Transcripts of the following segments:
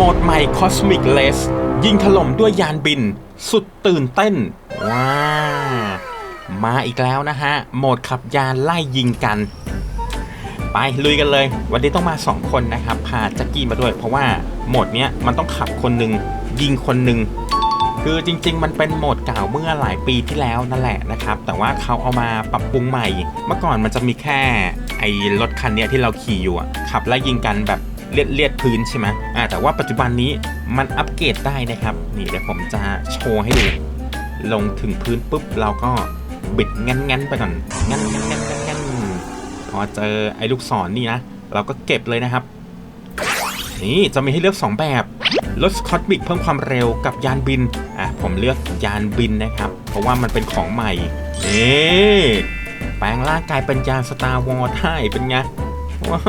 โหมดใหม่ Cosmic Race ยิงถล่มด้วยยานบิน สุดตื่นเต้น ว้า มาอีกแล้วนะฮะ โหมดขับยานไล่ยิงกัน ไปลุยกันเลย วันนี้ต้องมา 2 คนนะครับ พาแจ็กกี้มาด้วย เพราะว่าโหมดเนี้ยมันต้องขับคนหนึ่งยิงคนหนึ่งคือจริง ๆ มันเป็นโหมดเก่าเมื่อหลายปีที่แล้วนั่นแหละนะครับ แต่ว่าเขาเอามาปรับปรุงใหม่ เมื่อก่อนมันจะมีแค่ไอ้รถคันเนี้ยที่เราขี่อยู่ขับไล่ยิงกันแบบ เลียดเลียดพื้นใช่ไหมอ่าแต่ว่าปัจจุบันนี้มันอัปเกรดได้นะครับ นี่เดี๋ยวผมจะโชว์ให้ดู ลงถึงพื้นปุ๊บเราก็บิดงั้นงั้นไปก่อนงั้นงั้นงั้นงั้นงันพอเจอไอ้ลูกศรนี่นะ เราก็เก็บเลยนะครับ นี่จะมีให้เลือก 2 แบบรถคอสมิกเพิ่มความเร็วกับยานบิน อะ ผมเลือกยานบินนะครับ เพราะว่ามันเป็นของใหม่นี่แปลงร่างกายเป็นยานสตาร์วอร์ได้เป็นไง ว้า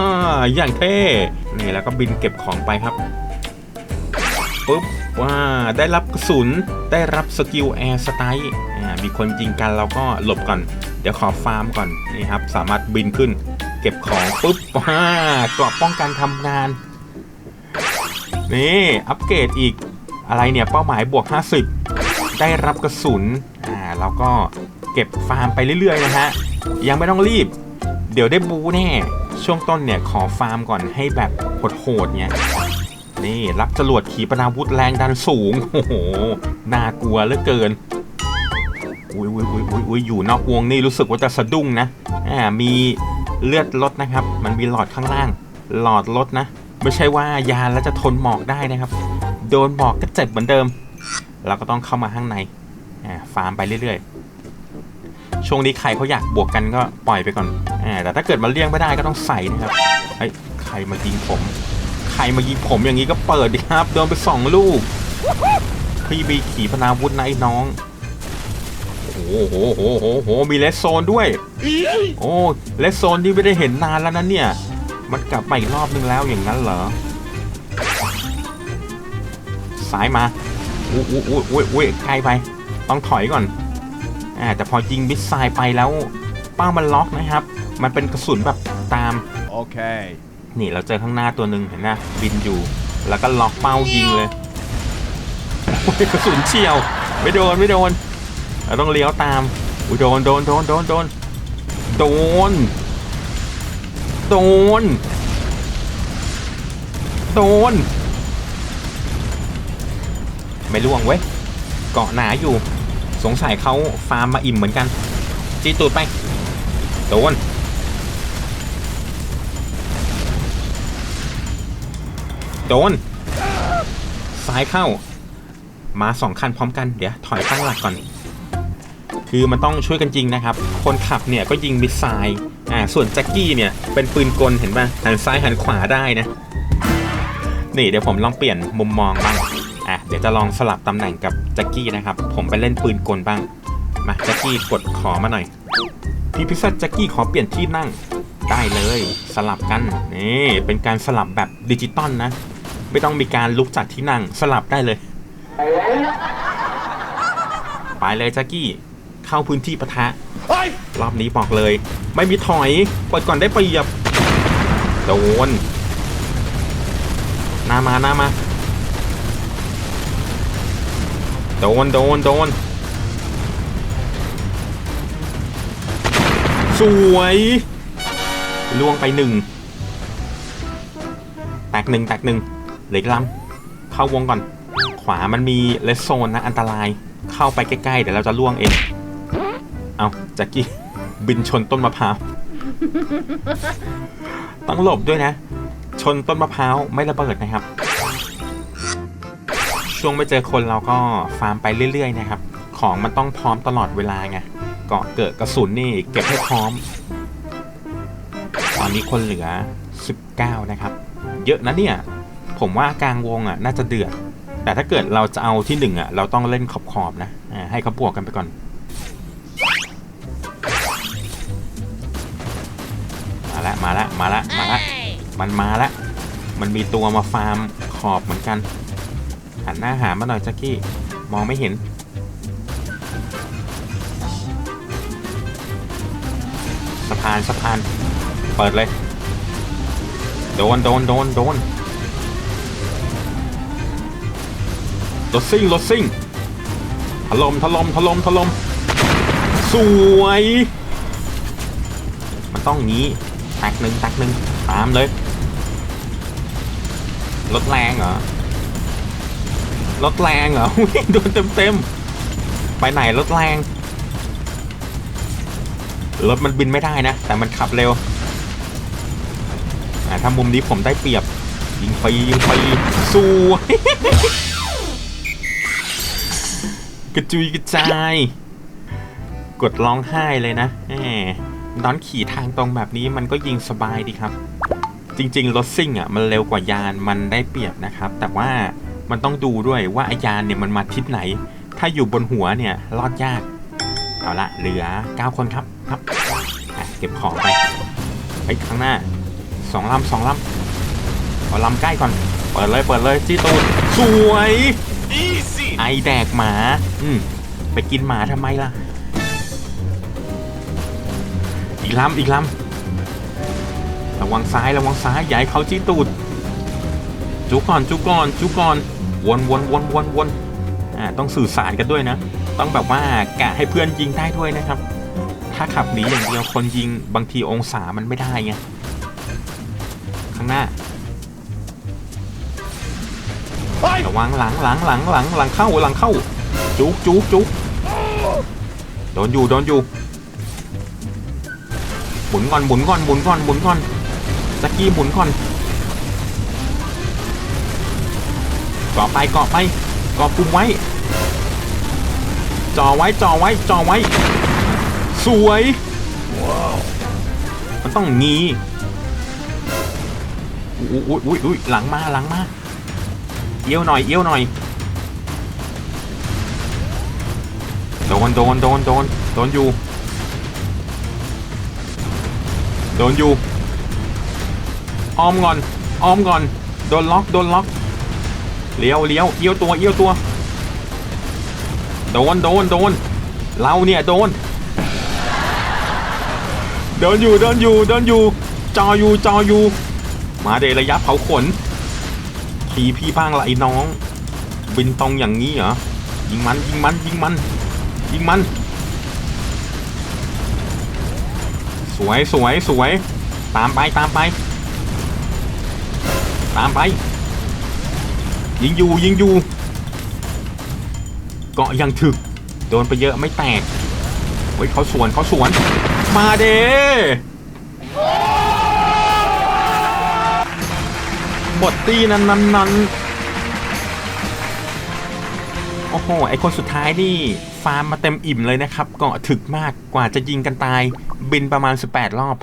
อย่างเท่ นี่แล้วก็บินเก็บของไปครับปุ๊บว้าได้รับกระสุนได้รับสกิลแอร์สไตล์อ่ามีคนยิงกันเราก็หลบก่อน เดี๋ยวขอฟาร์มก่อนนี่ครับ สามารถบินขึ้น เก็บของปุ๊บว้าเกราะป้องกันทำงาน นี่อัปเกรดอีกอะไรเนี่ยเป้าหมายบวก 50 ได้รับกระสุนอ่าแล้วก็เก็บฟาร์มไปเรื่อยๆนะฮะยังไม่ต้องรีบ เดี๋ยวได้บูแน่ ช่วงต้นเนี่ยขอฟาร์มก่อนให้แบบโหดๆเนี่ยนี่รับจรวดขีปนาวุธแรงดันสูง โอ้โห น่ากลัวเหลือเกิน อุ้ยอุ้ยอุ้ยอุ้ยอุ้ยอยู่นอกวงนี่รู้สึกว่าจะสะดุ้งนะอ่ามีเลือดลดนะครับ มันมีหลอดข้างล่าง หลอดลดนะ ไม่ใช่ว่ายาแล้วจะทนหมอกได้นะครับ โดนหมอกก็เจ็บเหมือนเดิม เราก็ต้องเข้ามาข้างใน อ่า ฟาร์มไปเรื่อยๆ ช่วงนี้ใครเขาอยากบวกกันก็ปล่อยไปก่อนอ่าแต่ถ้าเกิดมาเลี่ยงไม่ได้ก็ต้องใส่นะครับเฮ้ใครมายิงผม ใครมายิงผมอย่างนี้ก็เปิดดิครับโดนไปสองลูก พี่มีขีปนาวุธนะไอ้น้องโอ้โหโหโหโหมีเลสโซนด้วย โอ้เลสโซนที่ไม่ได้เห็นนานแล้วนะเนี่ย มันกลับมาอีกรอบนึงแล้วอย่างนั้นเหรอสายมาอุ้ยอุ้ยอุ้ยอุ้ยอุ้ยใกล้ไป ต้องถอยก่อน อ่าแต่พอยิงมิสไซล์ไปแล้วเป้ามันล็อกนะครับ มันเป็นกระสุนแบบตาม Okay. นี่เราเจอข้างหน้าตัวหนึ่งเห็นนะบินอยู่ แล้วก็ล็อกเป้ายิงเลยโอ้ยกระสุนเฉียว ไม่โดนไม่โดน เราต้องเลี้ยวตามอุ้ยโดนโดนโดนโดนโดนโดนโดนโดนไม่ล่วงเว้ยเกาะหนาอยู่ สงสัยเขาฟาร์มมาอิ่มเหมือนกัน จีตูดไปโดนโดนซ้ายเข้า มาสองคันพร้อมกัน เดี๋ยวถอยตั้งหลักก่อน คือมันต้องช่วยกันจริงนะครับ คนขับเนี่ยก็ยิงมิสไซล์อ่าส่วนแจ็คกี้เนี่ยเป็นปืนกลเห็นป่ะหันซ้ายหันขวาได้นะ นี่เดี๋ยวผมลองเปลี่ยนมุมมองบ้าง เดี๋ยวจะลองสลับตำแหน่งกับแจ็คกี้นะครับ ผมไปเล่นปืนกลบ้าง มาแจ็คกี้กดขอมาหน่อย พี่พิซซ่าแจ็คกี้ขอเปลี่ยนที่นั่ง ได้เลยสลับกันนี่เป็นการสลับแบบดิจิตอลนะ ไม่ต้องมีการลุกจากที่นั่งสลับได้เลย ไปเลยแจ็คกี้เข้าพื้นที่ปะทะรอบนี้บอกเลย ไม่มีถอยเปิดก่อนได้เปรียบโดนหน้ามาหน้ามา โดนโดนโดนสวยล่วงไปหนึ่งแตกหนึ่งแตกหนึ่งเหล็กลำเข้าวงก่อน ขวามันมีเลสโซนนะอันตรายเข้าไปใกล้ๆเดี๋ยวเราจะล่วงเอง เอาแจ็คกี้บินชนต้นมะพร้าวต้องหลบด้วยนะ ชนต้นมะพร้าวไม่ระเบิดนะครับ ช่วงไม่เจอคนเราก็ฟาร์มไปเรื่อย ๆ นะครับ ของมันต้องพร้อมตลอดเวลาไงเกาะเกิดกระสุนนี่เก็บให้พร้อม ตอนนี้คนเหลือ 19 นะครับ เยอะนะเนี่ย ผมว่ากลางวงอะน่าจะเดือด แต่ถ้าเกิดเราจะเอาที่หนึ่งอะเราต้องเล่นขอบขอบๆนะให้เขาบวกกันไปก่อน มาละมาละมาละมาละมันมาละมันมีตัวมาฟาร์มขอบเหมือนกัน หันหน้าหามาหน่อยจ็กกี้ มองไม่เห็น สะพานสะพาน เปิดเลย โดนโดนโดนโดนรถซิ่งรถซิ่งถล่มถล่มถล่มถล่มสวย มันต้องงี้แตกหนึ่งแตกหนึ่งตามเลย รถแรงเหรอ รถแรงเหรอโดนเต็มเต็มๆ ไปไหนรถแรง รถมันบินไม่ได้นะ แต่มันขับเร็วอ่าถ้ามุมนี้ผมได้เปรียบ ยิงฟยิงฟสวยกระจุยกระจาย กดร้องไห้เลยนะแหมดอนขี่ทางตรงแบบนี้มันก็ยิงสบายดีครับ จริงๆรถซิ่งอะมันเร็วกว่ายานมันได้เปรียบนะครับ แต่ว่า มันต้องดูด้วยว่าไอยานเนี่ยมันมาทิศไหน ถ้าอยู่บนหัวเนี่ยรอดยาก เอาละเหลือ 9 คนครับครับอะเก็บของไปไปข้างหน้าสองลำสองลำเอาลำใกล้ก่อน เปิดเลยเปิดเลยจี้ตูดสวย Easy! ไอแดกหมา อืมไปกินหมาทำไมล่ะ อีกลำอีกลำระวังซ้ายระวังซ้ายอย่าให้เขาจี้ตูด จุกก่อนจุกก่อนจุกก่อน วนวนวนวนวนอ่าต้องสื่อสารกันด้วยนะ ต้องแบบว่ากะให้เพื่อนยิงได้ด้วยนะครับ ถ้าขับหนีอย่างเดียวคนยิงบางทีองศามันไม่ได้ไงข้างหน้า Fight! ระวังหลังหลังหลังหลังหลังเข้าหลังเข้า จุกจุกจุกโดนอยู่โดนอยู่หมุนก่อนหมุนก่อนหมุนก่อนหมุนก่อนสกกี้หมุนก่อน กาะไปเกาะไปเกาะปุ่มไว้จ่อไว้จ่อไว้จ่อไว้ สวย มันต้องงี้อุ้ยอุ้ยอุ้ยหลังมาหลังมาเอี้ยวหน่อยเอี้ยวหน่อยโดนโดนโดนโดนโดนอยู่โดนอยู่อ้อมก่อนอ้อมก่อนโดนล็อกโดนล็อก เลี้ยวเลี้ยวเอี้ยวตัวเอี้ยวตัว โดนโดนโดน เราเนี่ยโดนโดนอยู่โดนอยู่โดนอยู่จออยู่จออยู่ มาเดระยะเผาขนขี่พี่บ้างละไอ้น้อง บินตรงอย่างนี้เหรอ ยิงมันยิงมันยิงมันยิงมัน สวยสวยสวย ตามไปตามไป ตามไป ยิงอยู่ยิงอยู่เกาะยังถึก โดนไปเยอะไม่แตกเฮ้ยเขาสวนเขาสวน มาเด้บทตีนั้นนั้นนั้นโอ้โห ไอคนสุดท้ายนี่ ฟาร์มมาเต็มอิ่มเลยนะครับ เกาะถึกมากกว่าจะยิงกันตาย บินประมาณ 18 รอบ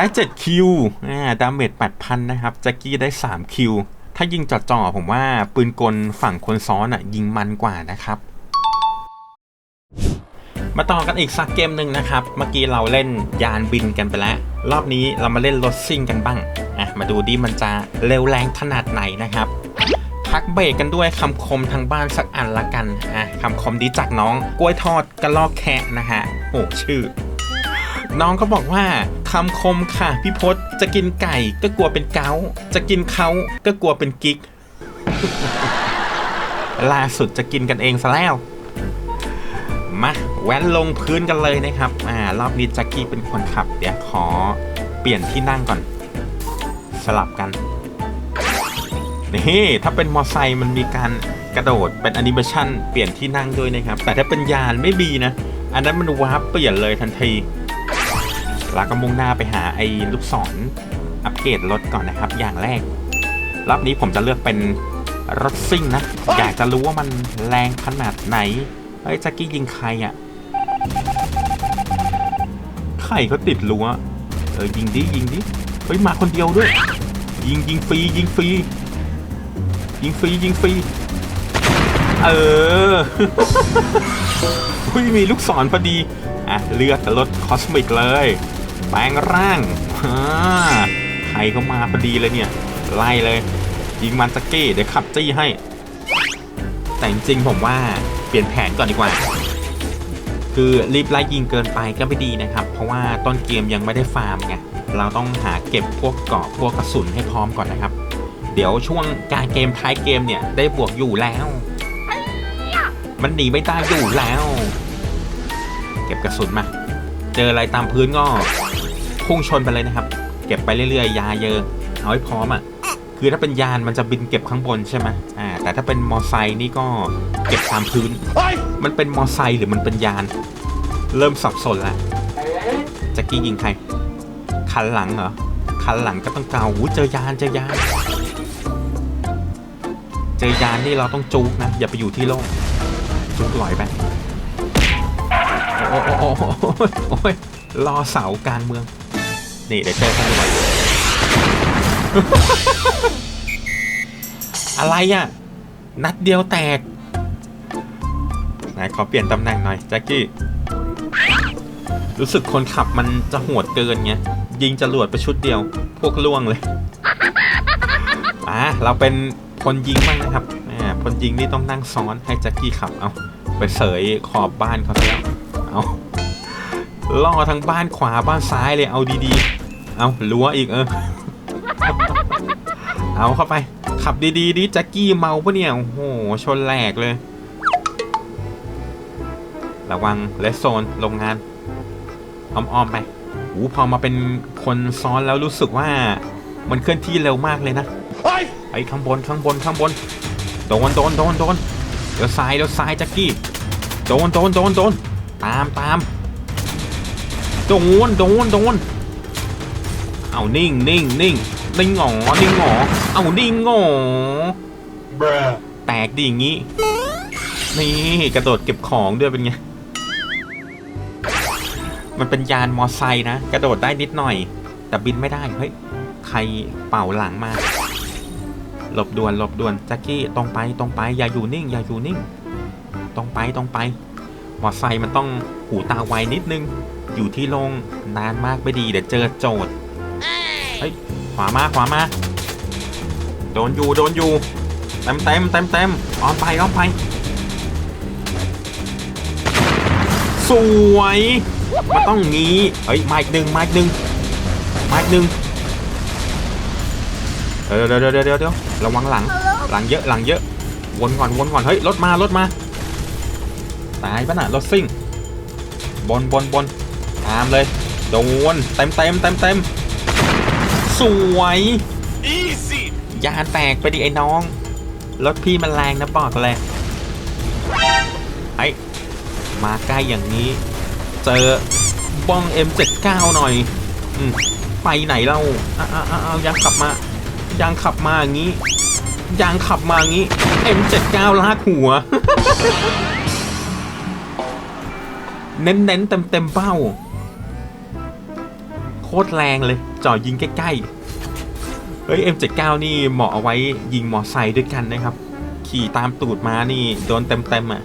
ได้ 7 คิวดาเมจ8,000 นะครับ แจ็กกี้ได้ 3 คิว ถ้ายิงจอดจ่อผมว่าปืนกลฝั่งคนซ้อนอะยิงมันกว่านะครับ มาต่อกันอีกสักเกมหนึ่งนะครับ เมื่อกี้เราเล่นยานบินกันไปแล้ว รอบนี้เรามาเล่นรถซิ่งกันบ้างอะมาดูดิมันจะเร็วแรงขนาดไหนนะครับพักเบรกกันด้วยคำคมทางบ้านสักอันละกันอะคำคมดีจากน้องกล้วยทอดกระลอกแคะนะฮะโอ้ชื่อ น้องก็บอกว่าคำคมค่ะ พี่พศจะกินไก่ก็กลัวเป็นเกาจะกินเขาก็กลัวเป็นกิ๊กล่าสุดจะกินกันเองซะแล้วมาแว้นลงพื้นกันเลยนะครับ อ่ารอบนี้แจ็คกี้เป็นคนขับ เดี๋ยวขอเปลี่ยนที่นั่งก่อน สลับกัน นี่ถ้าเป็นมอไซค์มันมีการกระโดดเป็นแอนิเมชันเปลี่ยนที่นั่งด้วยนะครับ แต่ถ้าเป็นยานไม่มีนะ อันนั้นมันวาร์ปเปลี่ยนเลยทันที แล้วก็มุ่งหน้าไปหาไอ้ลูกศรอัปเกรดรถก่อนนะครับ อย่างแรก รอบนี้ผมจะเลือกเป็นรถซิ่งนะ อยากจะรู้ว่ามันแรงขนาดไหน เฮ้ยแจ็คกี้ยิงใครอะ่ะใครเขาติดรั้วเออยิงดิยิงดิเฮ้ยมาคนเดียวด้วย ยิงยิงฟรียิงฟรียิงฟรียิงฟรีเอออุ้ยมีลูกศรพอดี อะ เลือกรถคอสมิกเลย แปลงร่างอ่าใครเขามาพอดีเลยเนี่ย ไล่เลยยิงมันสกกี้เดี๋ยวขับจี้ให้ แต่จริงๆผมว่าเปลี่ยนแผนก่อนดีกว่า คือรีบไล่ยิงเกินไปก็ไม่ดีนะครับ เพราะว่าต้นเกมยังไม่ได้ฟาร์มไงเราต้องหาเก็บพวกเกาะพวกกระสุนให้พร้อมก่อนนะครับ เดี๋ยวช่วงกลารเกมท้ายเกมเนี่ยได้บวกอยู่แล้ว มันหนีไม่ได้อยู่แล้ว เก็บกระสุนมา เจออะไรตามพื้นก็ พุ่งชนไปเลยนะครับ เก็บไปเรื่อยๆ ยาเยอะเอาให้พร้อมอะคือถ้าเป็นยานมันจะบินเก็บข้างบนใช่ไหมอ่าแต่ถ้าเป็นมอไซค์นี่ก็เก็บตามพื้นไอ้มันเป็นมอไซค์หรือมันเป็นยาน เริ่มสับสนละแจ็กกี้ยิงใคร คันหลังเหรอ คันหลังก็ต้องเกาหูเจอยานเจอยาน เจอยานนี่เราต้องจูกนะ อย่าไปอยู่ที่โล่งจูกลอยไป โอ้โอ้โอ้โอ้โอ้โอ้ยรอเสากลางเมือง นี่เดี๋ยวเจอกันด้วยอะไรอะ นัดเดียวแตกไหนขอเปลี่ยนตำแหน่งหน่อยแจ็คกี้ รู้สึกคนขับมันจะโหดเกินไงยิงจรวดไปชุดเดียว พวกล่วงเลยอะเราเป็นคนยิงบ้างนะครับอ่าคนยิงนี่ต้องนั่งซ้อนให้แจ็คกี้ขับเอาไปเสยขอบบ้านเขาแล้วเอา ล่อทั้งบ้านขวาบ้านซ้ายเลยเอาดีๆ เอารั้วอีกเออ เอาเข้าไป ขับดีๆดิแจ็คกี้เมาปะเนี่ย โอ้โห ชนแหลกเลย ระวังเลสโซนโรงงานอ้อมๆไปหูพอมาเป็นคนซ้อนแล้วรู้สึกว่ามันเคลื่อนที่เร็วมากเลยนะไอ้ไอ้ข้างบนข้างบนข้างบนโดนโดนโดนโดนเดี๋ยวซ้ายเดี๋ยวซ้ายแจ็คกี้โดนโดนโดนโดนตามตาม โดนโดนโดนเอานิ่งนิ่งนิ่งนิ่งหงอนิ่งหงอเอานิ่งหงอแตกดีอย่างงี้ นี่กระโดดเก็บของด้วยเป็นไง มันเป็นยานมอไซค์นะ กระโดดได้นิดหน่อย แต่บินไม่ได้ เฮ้ย ใครเป่าหลังมา หลบด่วนหลบด่วนแจ็คกี้ตรงไปตรงไปอย่าอยู่นิ่ง อย่าอยู่นิ่ง ตรงไปตรงไป มอไซค์มันต้องหูตาไวนิดนึง อยู่ที่โล่งนานมากไม่ดีเดี๋ยวเจอโจทย์เฮ้ยขวามาขวามาโดนอยู่โดนอยู่เต็มเต็มเต็มเต็มออนไปออนไป สวยมันต้องงี้เฮ้ยมาอีกหนึ่งมาอีกหนึ่งมาอีกหนึ่งเดี๋ยวเดี๋ยวเดี๋ยวเดี๋ยวเดี๋ยวระวังหลังหลังเยอะหลังเยอะวนก่อนวนก่อนเฮ้ยรถมารถมา ตายปะน่ะรถซิ่งบนบนบนตามเลย โดนเต็มเต็มเต็มเต็มสวย easy ยานแตกไปดิไอ้น้อง รถพี่มันแรงนะบอกเลยไอ้มาใกล้อย่างนี้ เจอบ้อง M79 หน่อยอมไปไหนเล่าอ้าวอ้าวอ้าวยังขับมา ยังขับมาอย่างนี้ ยังขับมาอย่างนี้ M79 ลากหัว เน้นๆเต็มเต็มๆเป้า โคตรแรงเลยจ่อยิงใกล้ๆ เฮ้ย M79 นี่เหมาะเอาไว้ยิงมอไซค์ด้วยกันนะครับ ขี่ตามตูดมานี่โดนเต็มๆอะ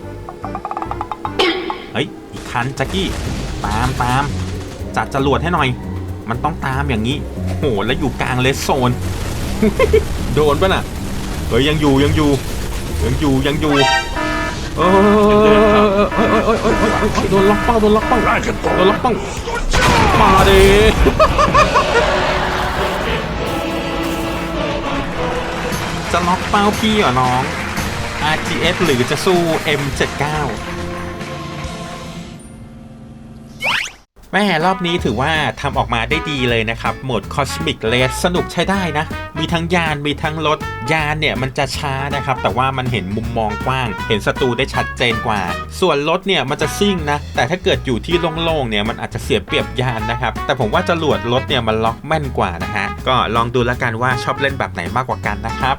เฮ้ย อีกคันจ็กกี้ ตามตามจัดจรวดให้หน่อย มันต้องตามอย่างนี้ โห แล้วอยู่กลางเลสโซน โดนปะน่ะ เฮ้ยยังอยู่ยังอยู่ยังอยู่ยังอยู่ เออเอ้ยเอ้ยเอ้ยเอ้ยเอ้ยเอ้ยเอ้ยโดนล็อกเป้าโดนล็อกเป้าโดนล็อกเป้ามาดิจะล็อกเป้าพี่เหรอน้อง RGF หรือจะสู้ M79 แม่รอบนี้ถือว่าทำออกมาได้ดีเลยนะครับ โหมด Cosmic Race สนุกใช้ได้นะ มีทั้งยานมีทั้งรถ ยานเนี่ยมันจะช้านะครับ แต่ว่ามันเห็นมุมมองกว้าง เห็นศัตรูได้ชัดเจนกว่า ส่วนรถเนี่ยมันจะซิ่งนะ แต่ถ้าเกิดอยู่ที่โล่งๆเนี่ยมันอาจจะเสียเปรียบยานนะครับ แต่ผมว่าจรวดรถเนี่ยมันล็อกแม่นกว่านะฮะ ก็ลองดูแล้วกันว่าชอบเล่นแบบไหนมากกว่ากันนะครับ